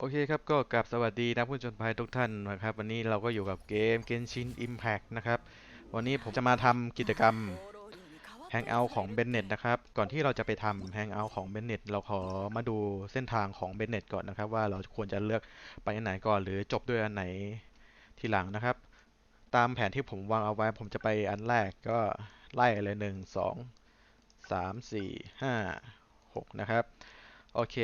โอเคครับก็กลับสวัสดีนักผู้ชมภัยทุกท่านนะครับ วันนี้เราก็อยู่กับเกม Genshin Impact นะครับ วันนี้ผมจะมาทำกิจกรรม Hangout ของ Bennett นะครับ ก่อนที่เราจะไปทำ Hangout ของ Bennett เราขอมาดูเส้นทางของ Bennett ก่อนนะครับ ว่าเราควรจะเลือกไปอันไหนก่อน หรือจบด้วยอันไหนทีหลังนะครับ ตามแผนที่ผมวางเอาไว้ผมจะไปอันแรกก็ไล่เลยหนึ่งสองสามสี่ห้าหกนะครับ โอเค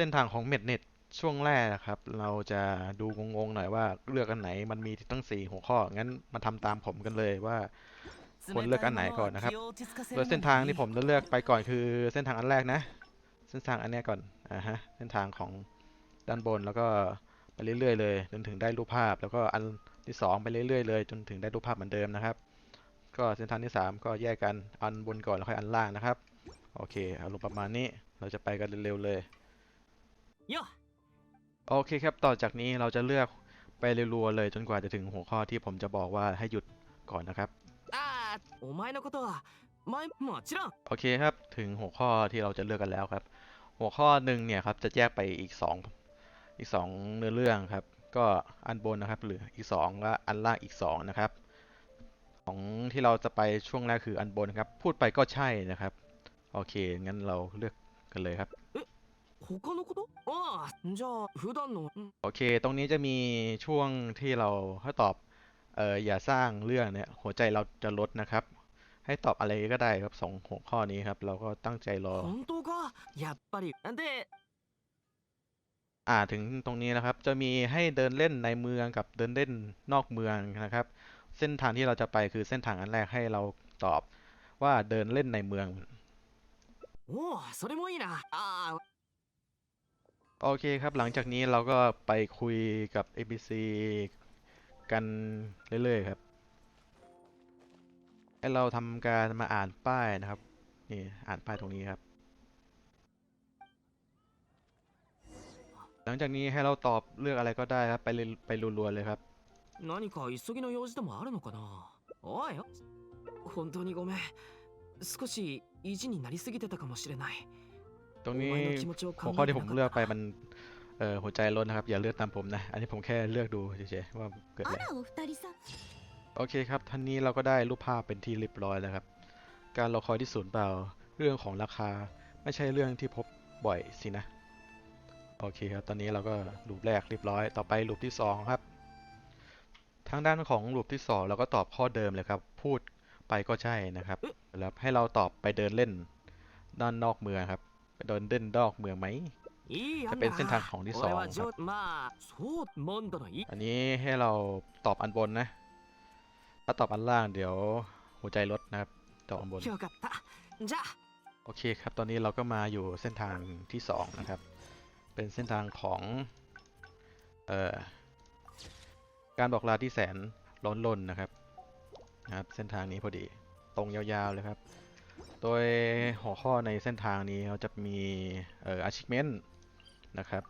เส้นทางของเม็ดเน็ตช่วงแรกนะครับ เราจะดูงงๆหน่อยว่าเลือกอันไหนมันมีตั้งสี่หัวข้อ งั้นมาทำตามผมกันเลยว่าควรเลือกอันไหนก่อนนะครับ โดยเส้นทางที่ผมจะเลือกไปก่อนคือเส้นทางอันแรกนะ เส้นทางอันนี้ก่อนอ่าฮะเส้นทางของด้านบนแล้วก็ไปเรื่อยๆเลยจนถึงได้รูปภาพ แล้วก็อันที่สองไปเรื่อยๆเลย จนถึงได้รูปภาพเหมือนเดิมนะครับ ก็เส้นทางที่สามก็แยกกันอันบนก่อนแล้วค่อยอันล่างนะครับโอเคอารมณ์ประมาณนี้เราจะไปกันเร็วๆเลย โอเคครับ ต่อจากนี้เราจะเลือกไปรัวๆเลยจนกว่าจะถึงหัวข้อที่ผมจะบอกว่าให้หยุดก่อนนะครับโอ้ไม่นะก็ตัวไม่หมอชิรโอเคครับ ถึงหัวข้อที่เราจะเลือกกันแล้วครับ หัวข้อหนึ่งเนี่ยครับจะแยกไปอีก 2 อีก 2 เนื้อเรื่องครับ ก็อันบนนะครับหรืออีก 2 และอันล่างอีก 2 นะครับ ของที่เราจะไปช่วงแรกคืออันบนครับ พูดไปก็ใช่นะครับ โอเค งั้นเราเลือกกันเลยครับ 他のことああじゃあ普段のん โอเค ตรงนี้จะมีช่วงที่เราให้ตอบ เอออย่าสร้างเรื่องเนี่ย หัวใจเราจะลดนะครับ ให้ตอบอะไรก็ได้ครับสองหัวข้อนี้ครับ เราก็ตั้งใจรอ 本当かやっぱりで อ่า ถึงตรงนี้นะครับ จะมีให้เดินเล่นในเมืองกับเดินเล่นนอกเมืองนะครับ เส้นทางที่เราจะไปคือเส้นทางอันแรกให้เราตอบว่าเดินเล่นในเมือง おおそれもいいなああ โอเคครับ หลังจากนี้เราก็ไปคุยกับ ABC กันเรื่อยๆครับ ให้เราทำการมาอ่านป้ายนะครับ นี่อ่านป้ายตรงนี้ครับ หลังจากนี้ให้เราตอบเลือกอะไรก็ได้ครับ ไปเลยไปรัวๆเลยครับ 何か急ぎの用事でもあるのかなおいよ本当にごめん少し意地になりすぎてたかもしれない ตรงนี้หัวข้อที่ผมเลือกไปมันเออหัวใจล้นนะครับ อย่าเลือกตามผมนะ อันนี้ผมแค่เลือกดูเฉยๆว่าเกิดอะไรโอเคครับท่านนี้เราก็ได้รูปภาพเป็นที่เรียบร้อยแล้วครับ การรอคอยที่ศูนย์เปล่าเรื่องของราคาไม่ใช่เรื่องที่พบบ่อยสินะโอเคครับ ตอนนี้เราก็รูปแรกเรียบร้อย ต่อไปรูปที่ 2 ครับ ทางด้านของรูปที่ 2 เราก็ตอบข้อเดิมเลยครับ พูดไปก็ใช่นะครับ แล้วให้เราตอบไปเดินเล่นด้านนอกเมืองครับ ไปโดนเด่นดอกเมืองไหมจะเป็นเส้นทางของที่สองครับอันนี้ให้เราตอบอันบนนะ ถ้าตอบอันล่างเดี๋ยวหัวใจลดนะครับ ตอบอันบน โอเคครับตอนนี้เราก็มาอยู่เส้นทางที่สองนะครับ เป็นเส้นทางของเอ่อการบอกลาที่แสนล้นลนนะครับนะครับ เส้นทางนี้พอดี ตรงยาวๆเลยครับ โดยหัวข้อในเส้นทางนี้เราจะมีเอ่อ achievement นะครับ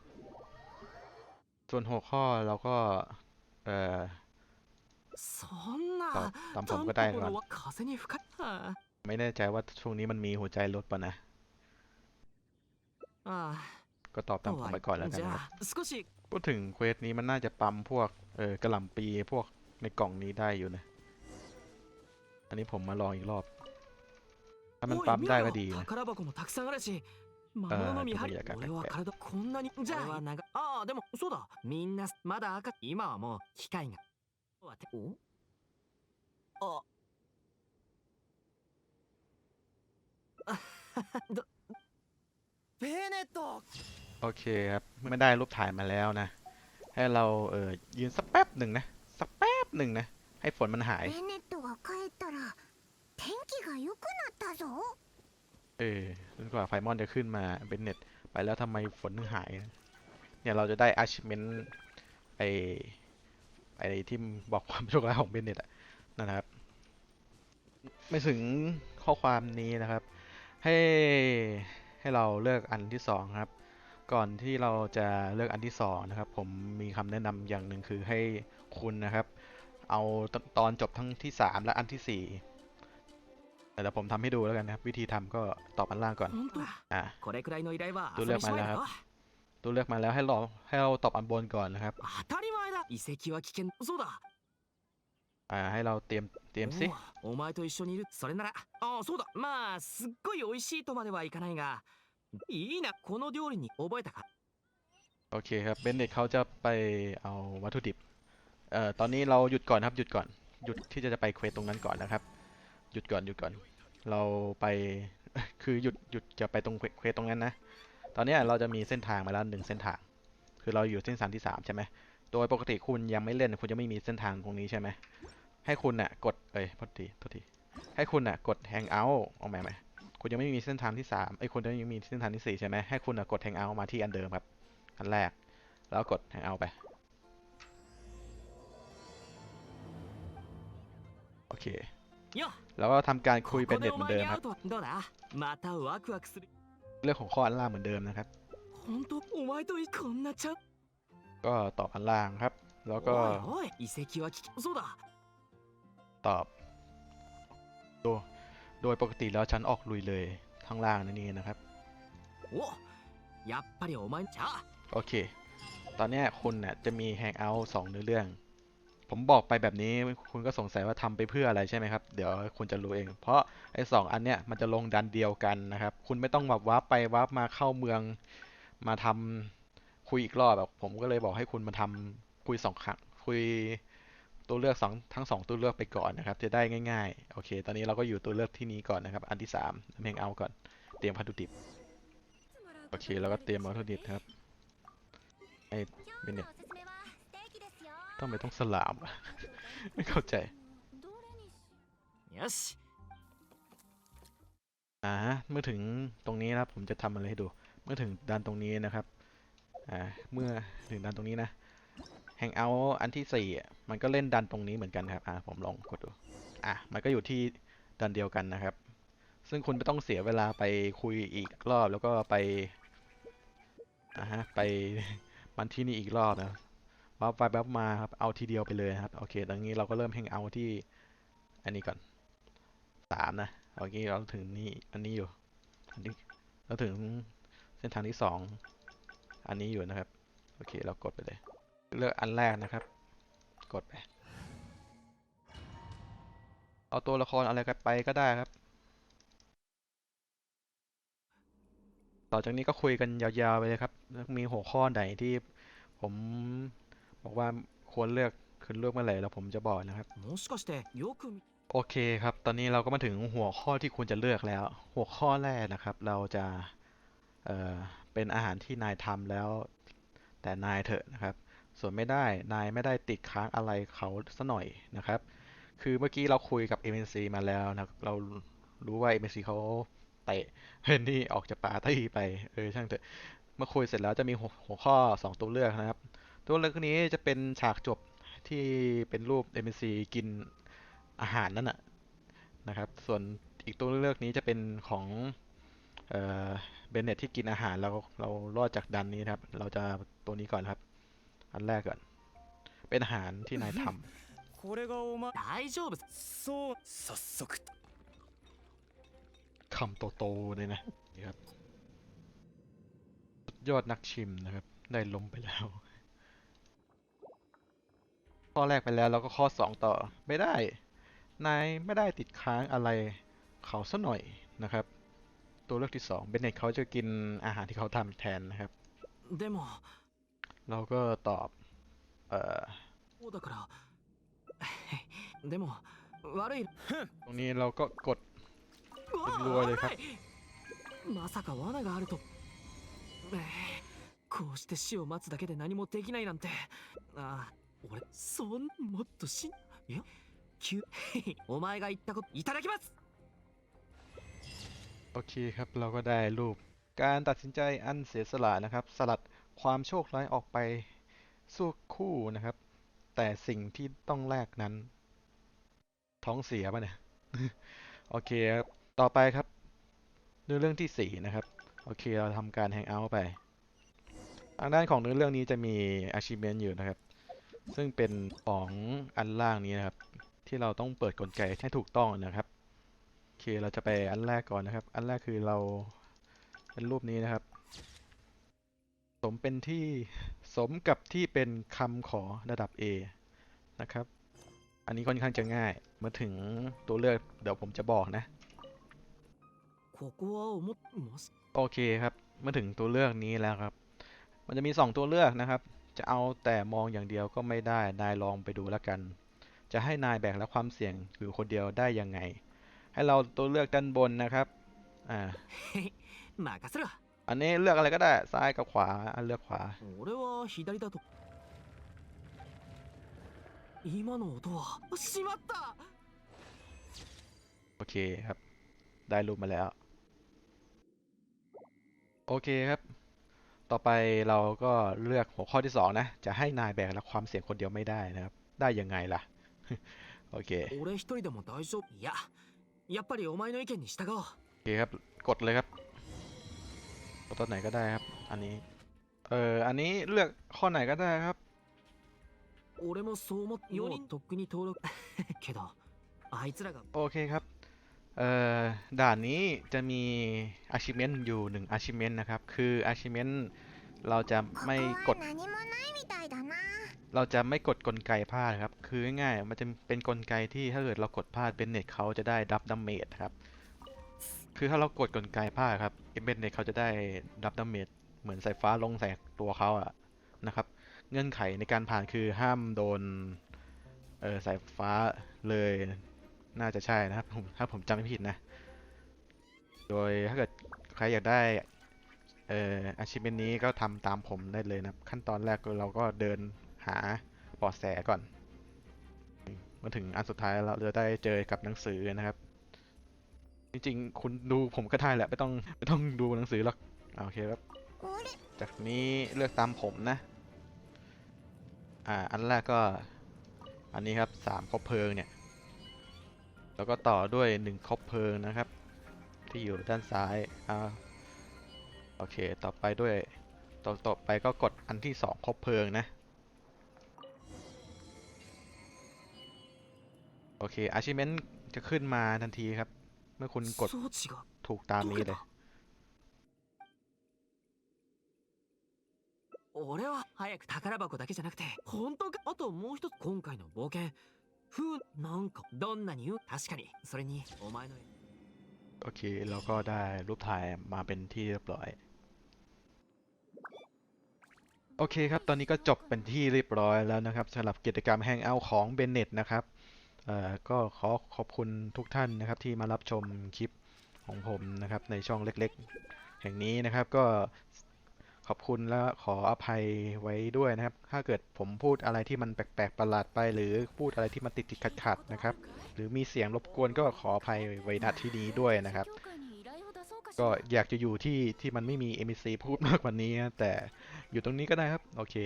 ส่วนหัวข้อเราก็เอ่อตอบตามผมก็ได้ครับไม่แน่ใจว่าช่วงนี้มันมีหัวใจลดปะนะก็ตอบตามผมไปก่อนแล้วกันครัพูดถึงเควสนี้มันน่าจะปั๊มพวกเออกระหล่ำปีพวกในกล่องนี้ได้อยู่นะ อันนี้ผมมาลองอีกรอบ ถ้ามัน おい ปั๊ม 見 ได้ ろ ก็ よ ดีนะ 宝箱もたくさんあるし魔物の見張りちょっと見俺は体こんなにじゃあ長ああでもそうだみんなまだ赤今はもう機械がおあどベネット โอเคครับ ไม่ได้รูปถ่ายมาแล้วนะ ให้เราเออยืนสักแป๊บหนึ่งนะ สักแป๊บหนึ่งนะ ให้ฝนมันหาย ベネットが帰ったら天気 が良くなったぞ เออจนกว่าไฟมอนจะขึ้นมาเป็นเน็ต ไปแล้วทำไมฝนถึงหาย เนี่ยเราจะได้ achievement ไอไอที่บอกความโชคร้ายของเบนเน็ตอะนั่นนะครับ ไม่ถึงข้อความนี้นะครับ ให้ให้เราเลือกอันที่สองครับ ก่อนที่เราจะเลือกอันที่สองนะครับ ผมมีคำแนะนำอย่างหนึ่งคือให้คุณนะครับ เอาตตอนจบทั้งที่สามและอันที่สี่ แต่เดี๋ยวผมทำให้ดูแล้วกันนะครับ วิธีทำก็ตอบอันล่างก่อน 本当 อ่ะ これくらいの依頼はどれ遊びしまいだまでろ ตัวเลือกมาแล้วให้เราให้เราตอบอันบนก่อนนะครับ 当たり前だ遺跡は危険そうだ อ่าให้เราเตรียมเตรียมสิ おお前と一緒にいるそれならああそうだまあすっごい美味しいとまではいかないがいいなこの料理に覚えたか โอเคครับเบนเน็ตเขาจะไปเอาวัตถุดิบ เอ่อ ตอนนี้เราหยุดก่อนครับ หยุดก่อน หยุดที่จะไปเควสตรงนั้นก่อนนะครับ หยุดก่อนหยุดก่อน เราไปคือหยุดหยุดจะไปตรงเควสตรงนั้นนะ ตอนนี้เราจะมีเส้นทางมาแล้วหนึ่งเส้นทาง คือเราอยู่เส้นทางที่สามใช่ไหมโดยปกติคุณยังไม่เล่นคุณจะไม่มีเส้นทางตรงนี้ใช่ไหมให้คุณน่ะกดเอ้ยพอดีพอดีให้คุณน่ะกด hang out เอาใหมไหมคุณยังไม่มีเส้นทางที่สามไอ้คุณยังมีเส้นทางที่สี่ใช่ไหมให้คุณน่ะกด hang out มาที่อันเดิมครับอันแรก แล้วกด hang out ไปโอเค แล้วก็ทำการคุยเป็นเด็ดเหมือนเดิมครับเรื่องของข้ออันล่างเหมือนเดิมนะครับก็ตอบอันล่างครับ แล้วก็ตอบโดโดยปกติแล้วฉันออกลุยเลยข้างล่างนั่นเองนะครับโอเค ตอนนี้คุณเนี่ยจะมีแฮงเอาท์สองเนื้อเรื่อง ผมบอกไปแบบนี้คุณก็สงสัยว่าทำไปเพื่ออะไรใช่ไหมครับ เดี๋ยวคุณจะรู้เอง เพราะไอ้สองอันเนี้ยมันจะลงดันเดียวกันนะครับ คุณไม่ต้องแบบวับไปวับมาเข้าเมืองมาทำคุยอีกรอบแบบผมก็เลยบอกให้คุณมาทำคุยสองครั้งคุยตัวเลือกสองทั้งสองตัวเลือกไปก่อนนะครับ จะได้ง่ายๆ โอเค ตอนนี้เราก็อยู่ตัวเลือกที่นี้ก่อนนะครับ อันที่สามเพลงเอาก่อน เตรียมพัตถุดิบ โอเค แล้วก็เตรียมวัตถุดิบครับ ไอ้เบนเน็ต ทำไมต้องสลามอะไม่เข้าใจよしอ่าฮะเมื่อถึงตรงนี้นะผมจะทำอะไรให้ดู เมื่อถึงด้านตรงนี้นะครับอ่าเมื่อถึงด้านตรงนี้นะแฮงเอาอันที่สี่มันก็เล่นดันตรงนี้เหมือนกันครับอ่าผมลองกดดูอ่ามันก็อยู่ที่ดันเดียวกันนะครับ ซึ่งคุณไม่ต้องเสียเวลาไปคุยอีกรอบแล้วก็ไปอ่าฮะไป มันที่นี่อีกรอบนะ วับไปวับมาครับเอาทีเดียวไปเลยครับโอเคตอนนี้เราก็เริ่ม Hangout ที่อันนี้ก่อนสามนะโอเคเราถึงนี่อันนี้อยู่อันนี้เราถึงเส้นทางที่สองอันนี้อยู่นะครับโอเคเรากดไปเลย เลือกอันแรกนะครับ กดไป เอาตัวละครอะไรกันไปก็ได้ครับ ต่อจากนี้ก็คุยกันยาวๆไปเลยครับ มีหัวข้อไหนที่ผม บอกว่าควรเลือกคืนเลือกเมื่อไหร่แล้วผมจะบอกนะครับ โอเคครับ ตอนนี้เราก็มาถึงหัวข้อที่คุณจะเลือกแล้ว หัวข้อแรกนะครับ เราจะเเป็นอาหารที่นายทำแล้ว แต่นายเถอะนะครับ ส่วนไม่ได้นายไม่ได้ติดค้างอะไรเขาซะหน่อยนะครับ คือเมื่อกี้เราคุยกับ m อ c มาแล้วนะเรารู้ว่า MNC เขาเตะเฮนนี่ออกจากปาร์ตี้ไปเออช่างเถอะเมื่อคุยเสร็จแล้วจะมีหัวข้อ 2 ตัวเลือกนะครับ ตัวเลือกนี้จะเป็นฉากจบที่เป็นรูป MNC กินอาหารนั่นน่ะนะครับ ส่วนอีกตัวเลือกนี้จะเป็นของเอ่อเบนเน็ตที่กินอาหารเราเรารอดจากดันนี้นะครับ เราจะตัวนี้ก่อนครับ อันแรกก่อน เป็นอาหารที่นายทำ これがお前大丈夫そう早速 คำโตๆเลยนะนี่ครับสุดยอดนักชิมนะครับ ได้ล้มไปแล้ว ข้อแรกไปแล้วเราก็ข้อสองต่อ ไม่ได้ นายไม่ได้ติดค้างอะไรเขาซะหน่อยนะครับ ตัวเลือกที่สองเบนเน็ตเขาจะกินอาหารที่เขาทำแทนนะครับ でも เราก็ตอบ เอ่อ そうだからでも悪い ตรงนี้เราก็กด うわรัวเลยครับ 危ないまさか罠があるとえーこうして死を待つだけで何もできないなんてああ 俺そんもっとしんいや急お前が言ったこといただきます โอเคครับ เราก็ได้รูป การตัดสินใจอันเสียสละนะครับ สลัดความโชคร้ายออกไปสู้คู่นะครับ แต่สิ่งที่ต้องแลกนั้น ท้องเสียป่ะเนี่ย โอเคครับ ต่อไปครับเนื้อเรื่องที่สี่นะครับ โอเค เราทำการแฮงเอาท์ไป ทางด้านของเนื้อเรื่องนี้จะมี achievement อยู่นะครับ ซึ่งเป็นของอันล่างนี้นะครับ ที่เราต้องเปิดกลไกให้ถูกต้องนะครับโอเคเราจะไปอันแรกก่อนนะครับ อันแรกคือเราเป็นรูปนี้นะครับ สมเป็นที่สมกับที่เป็นคำขอระดับ A นะครับ อันนี้ค่อนข้างจะง่ายเมื่อถึงตัวเลือกเดี๋ยวผมจะบอกนะโอเคครับเมื่อถึงตัวเลือกนี้แล้วครับ มันจะมี 2 ตัวเลือกนะครับ จะเอาแต่มองอย่างเดียวก็ไม่ได้ นายลองไปดูแล้วกัน จะให้นายแบ่งและความเสี่ยงอยู่คนเดียวได้ยังไง ให้เราตัวเลือกด้านบนนะครับ อ่ามากระสอันนี้เลือกอะไรก็ได้ ซ้ายกับขวาอันเลือกขวาโอเคครับ ได้รูปมาแล้ว โอเคครับ ต่อไปเราก็เลือกหัวข้อที่2นะ จะให้นายแบกรับความเสี่ยงคนเดียวไม่ได้นะครับ ได้ยังไงล่ะ โอเคโอเคครับ กดเลยครับ กดตัวไหนก็ได้ครับ อันนี้ เอออันนี้เลือกข้อไหนก็ได้ครับโอเคครับ เอ่อด่านนี้จะมี achievement อยู่ 1 achievement นะครับ คือ achievement เราจะไม่กด เราจะไม่กดกลไกพลาดครับ คือง่ายๆ มันจะเป็นกลไกที่ถ้าเกิดเรากดพลาดเป็นเน็ตเขาจะได้ดับดาเมจครับ คือถ้าเรากดกลไกพลาดครับเอเบนเน็ตเขาจะได้ดับดาเมจเหมือนสายฟ้าลงใส่ตัวเขาอะนะครับ เงื่อนไขในการผ่านคือห้ามโดนสายฟ้าเลย น่าจะใช่นะครับผมถ้าผมจำไม่ผิดนะ โดยถ้าเกิดใครอยากได้เอ่ออาชีพนี้ก็ทำตามผมได้เลยนะขั้นตอนแรกเราก็เดินหาเบาะแสก่อนมาถึงอันสุดท้ายเราจะได้เจอกับหนังสือนะครับ จริงๆ คุณดูผมก็ได้แหละไม่ต้องไม่ต้องดูหนังสือหรอกโอเคครับ จากนี้เลือกตามผมนะ อ่า อันแรกก็ อันนี้ครับสามคบเพลิงเนี่ย แล้วก็ต่อด้วยหนึ่งคบเพลิงนะครับ ที่อยู่ด้านซ้ายอ่าโอเค ต่อไปด้วย ต่อต่อไปก็กดอันที่สองคบเพลิงนะ โอเค achievement จะขึ้นมาทันทีครับ เมื่อคุณกด 装置が ถูกตามนี้เลย 俺は早く宝箱だけじゃなくて本当かあともう一つ今回の冒険 ふうなんかどんなに言う確かにそれにお前の โอเคเราก็ได้รูปถ่ายมาเป็นที่เรียบร้อย โอเคครับ ตอนนี้ก็จบเป็นที่เรียบร้อยแล้วนะครับสำหรับกิจกรรมแฮงเอาท์ของเบนเน็ตนะครับเอ่อก็ขอขอบคุณทุกท่านนะครับที่มารับชมคลิปของผมนะครับในช่องเล็กๆ แห่งนี้นะครับก็ ขอบคุณและขออภัยไว้ด้วยนะครับ ถ้าเกิดผมพูดอะไรที่มันแปลกๆประหลาดไป หรือพูดอะไรที่มันติดติดขัดขัดๆนะครับ หรือมีเสียงรบกวนก็ขออภัยไว้ณที่นี้ด้วยนะครับ ก็อยากจะอยู่ที่ที่มันไม่มี MCC พูดมากกว่านี้นะแต่อยู่ตรงนี้ก็ได้ครับ โอเค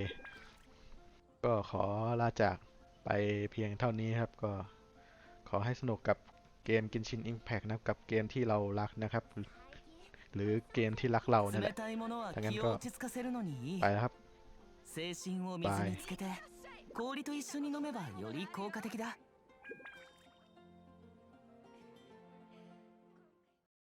ก็ขอลาจากไปเพียงเท่านี้ครับ ก็ขอให้สนุกกับเกม Genshin Impact นะครับ กับเกมที่เรารักนะครับ หรือเกมที่รักเราเนี่ยแห 冷 ละ たいものはだけど気を落ち着かせるのにいい ไปแล้วครับ 精神を水につけて氷と一緒に飲めばより効果的だ